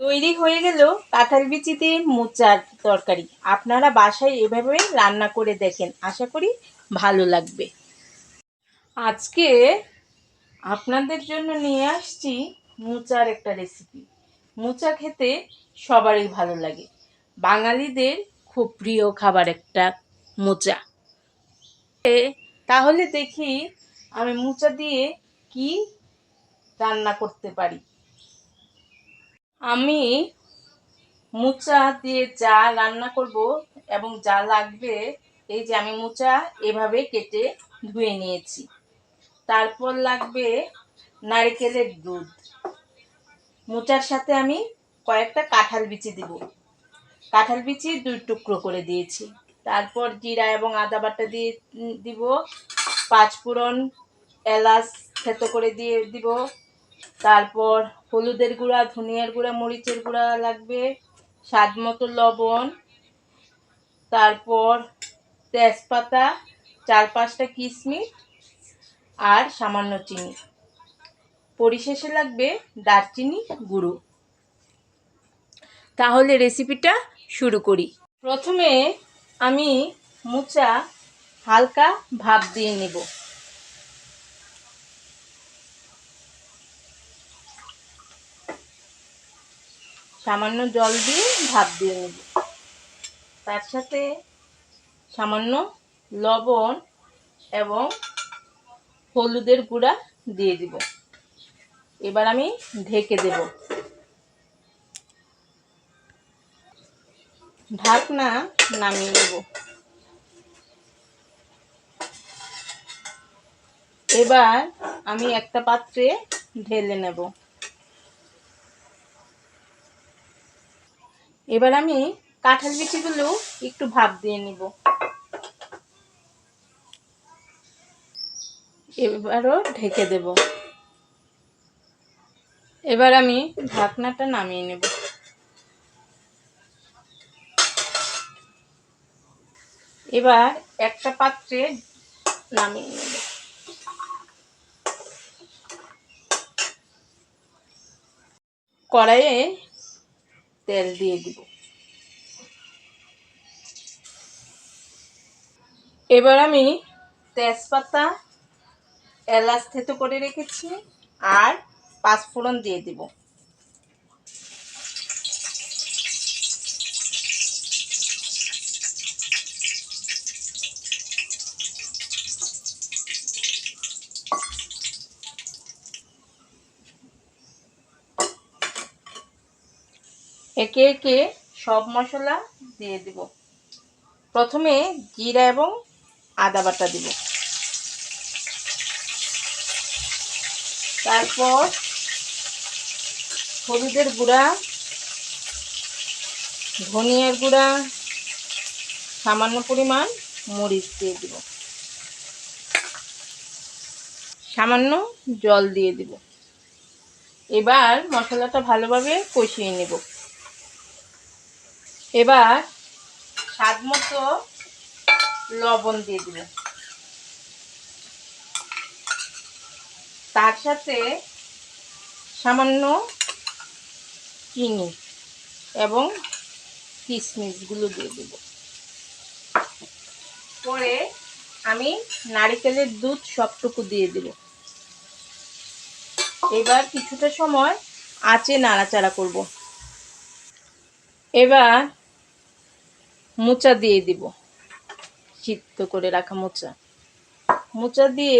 তৈরি হয়ে গেল কাঁঠাল বিচিতে মোচার তরকারি। আপনারা বাসায় এভাবে রান্না করে দেখেন। আশা করি ভালো লাগবে। আজকে আপনাদের জন্য নিয়ে আসছি মোচার একটা রেসিপি মোচা খেতে সবারই ভালো লাগে। বাঙালিদের খুব প্রিয় খাবার একটা মোচা। তাহলে দেখি আমি মোচা দিয়ে কি রান্না করতে পারি। আমি মোচা দিয়ে যা রান্না করব এবং যা লাগবে, এই যে আমি মোচা এভাবে কেটে ধুয়ে নিয়েছি। তারপর লাগবে নারকেলের দুধ। মোচার সাথে আমি কয়েকটা কাঁঠাল বিচি দিব। কাঁঠাল বিচি দুই টুকরো করে দিয়েছি। তারপর জিরা এবং আদা বাটা দিয়ে দিব। পাঁচ ফোড়ন এলাচ থেতো করে দিয়ে দিব। তারপর হলুদের গুঁড়া, ধনিয়ার গুঁড়া, মরিচের গুঁড়া লাগবে, স্বাদ মতো লবণ, তারপর তেজপাতা, চার পাঁচটা কিশমিশ আর সামান্য চিনি। পরিশেষে লাগবে দারচিনি গুঁড়ো। তাহলে রেসিপিটা শুরু করি। প্রথমে আমি মোচা হালকা ভাপ দিয়ে নেব। সামান্য জল দিয়ে ভাপ দিয়ে নেব। তার সাথে সামান্য লবণ এবং হলুদের গুঁড়া দিয়ে দিব। এবার আমি ঢেকে দেব। ঢাকনা নামিয়ে নেব। এবার আমি একটা পাত্রে ঢেলে নেব। এবার আমি কাঁঠাল বিচিগুলো একটু ভাপ দিয়ে নিব। এবারও ঢেকে দেব। এবার আমি ঢাকনাটা নামিয়ে নেব। এবার একটা পাত্রে নামিয়ে নেব। কড়াইয়ে তেল দিয়ে দিব। এবার আমি তেজপাতা এলাচ থেতো করে রেখেছি আর পাঁচফোড়ন দিয়ে দিব। একে একে সব মশলা দিয়ে দিব। প্রথমে জিরা এবং আদা বাটা দিব। তারপর হলুদের গুঁড়া, ধনিয়ার গুঁড়া, সামান্য পরিমাণ মরিচ দিয়ে দিব। সামান্য জল দিয়ে দিব। এবার মশলাটা ভালোভাবে কষিয়ে নেব। এবার স্বাদ মতো লবণ দিয়ে দিব। তার সাথে সামান্য চিনি এবং কিশমিশগুলো দিয়ে দেব। পরে আমি নারিকেলের দুধ সবটুকু দিয়ে দেব। এবার কিছুটা সময় আঁচে নাড়াচাড়া করব। এবার মোচা দিয়ে দিব। সিদ্ধ করে রাখা মোচা। মোচা দিয়ে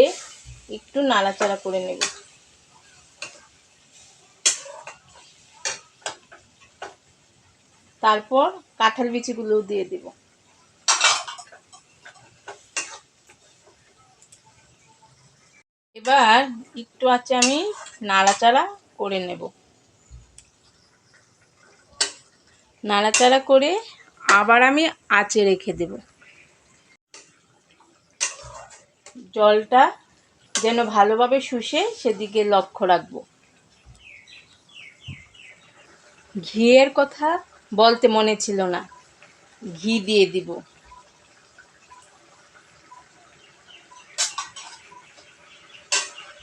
একটু নাড়াচাড়া করে নেব। তারপর কাঁঠাল বিচিগুলো দিয়ে দিব। এবার একটু আছে আমি নাড়াচাড়া করে নেব। নাড়াচাড়া করে আবার আমি আঁচে রেখে দেব। জলটা যেন ভালোভাবে শুষে সেদিকে লক্ষ্য রাখব। ঘিয়ের কথা বলতে মনে ছিল না। ঘি দিয়ে দিব।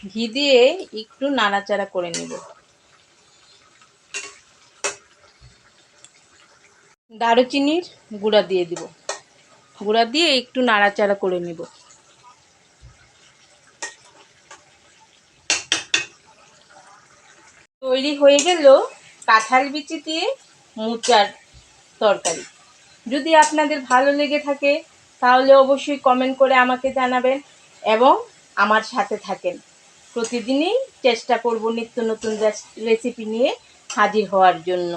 ঘি দিয়ে একটু নাড়াচাড়া করে নেব। দারুচিনির গুঁড়া দিয়ে দিব। গুঁড়া দিয়ে একটু নাড়াচাড়া করে নেব। তৈরি হয়ে গেল কাঁঠাল বিচি দিয়ে মুচার তরকারি। যদি আপনাদের ভালো লেগে থাকে, তাহলে অবশ্যই কমেন্ট করে আমাকে জানাবেন এবং আমার সাথে থাকেন। প্রতিদিনই চেষ্টা করব নিত্য নতুন রেসিপি নিয়ে হাজির হওয়ার জন্য।